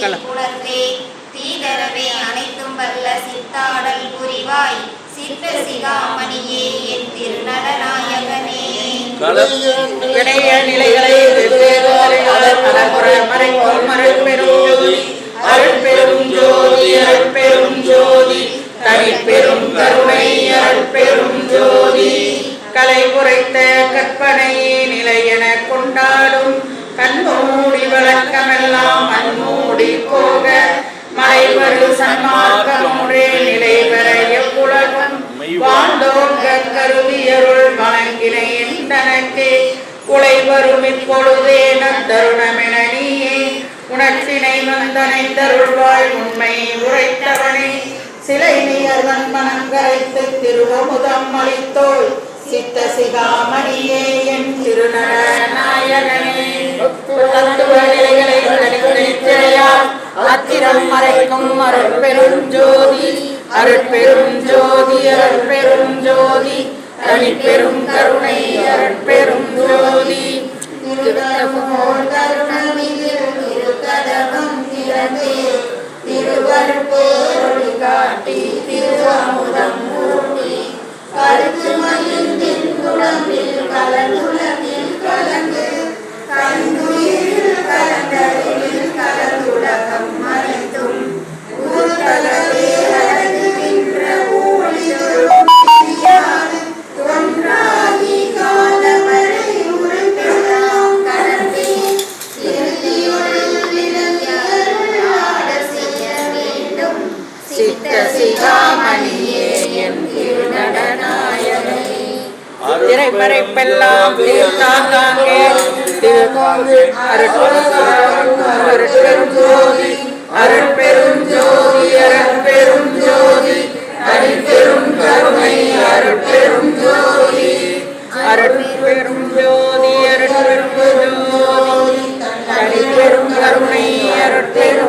புலர்ந்தே தீதரவே அனைத்தும் வல்ல சித்தாடல் புரிவாய். சித்த சிகாமணியே என் திருநடநாயகனே விடைய நிலைகளை வெவ்வேறு அருட்பெரும் ஜோதி அருட்பெரும் ஜோதி. தனிப்பெரும் கருணை அருட்பெரும் ஜோதி. கலை குறைத்த கற்பனையே நிலை என கொண்டாடும் கண்மூடி வழக்கமெல்லாம் மண்மூடி போக மலைவரு சன்மார்க்கமுடே நிலை பெற எவ்வுலகம் வாழ்ந்தோங்க கருதியருள் வணங்கினை தனக்கே உலை வரும் இப்பொழுதே நத்தருணமென நீயே உணர்ச்சினை வந்தனை தருள்வாய் உண்மை உரைத்தவனே. சிலை நீயர்வன் மனம் கரைத்து திருவமுதம் அளித்தோள் சித்த சிகாமணியே என் திருநடநாயகனே தத்துவ நிலைகளை தனிப்பெரும் கருணை. திரைமறைப்பெல்லாம் தீர்த்தாங்காங்கே திருமோது அருட்பெரும் ஜோதி அருட்பெரும் ஜோதி அருட்பெரும் ஜோதி அருட்பெரும் கருணை அருட்பெரும் ஜோதி அருட்பெரும் ஜோதி அருட்பெரும் ஜோதி அருட்பெரும் கருணை அருட்பெரும்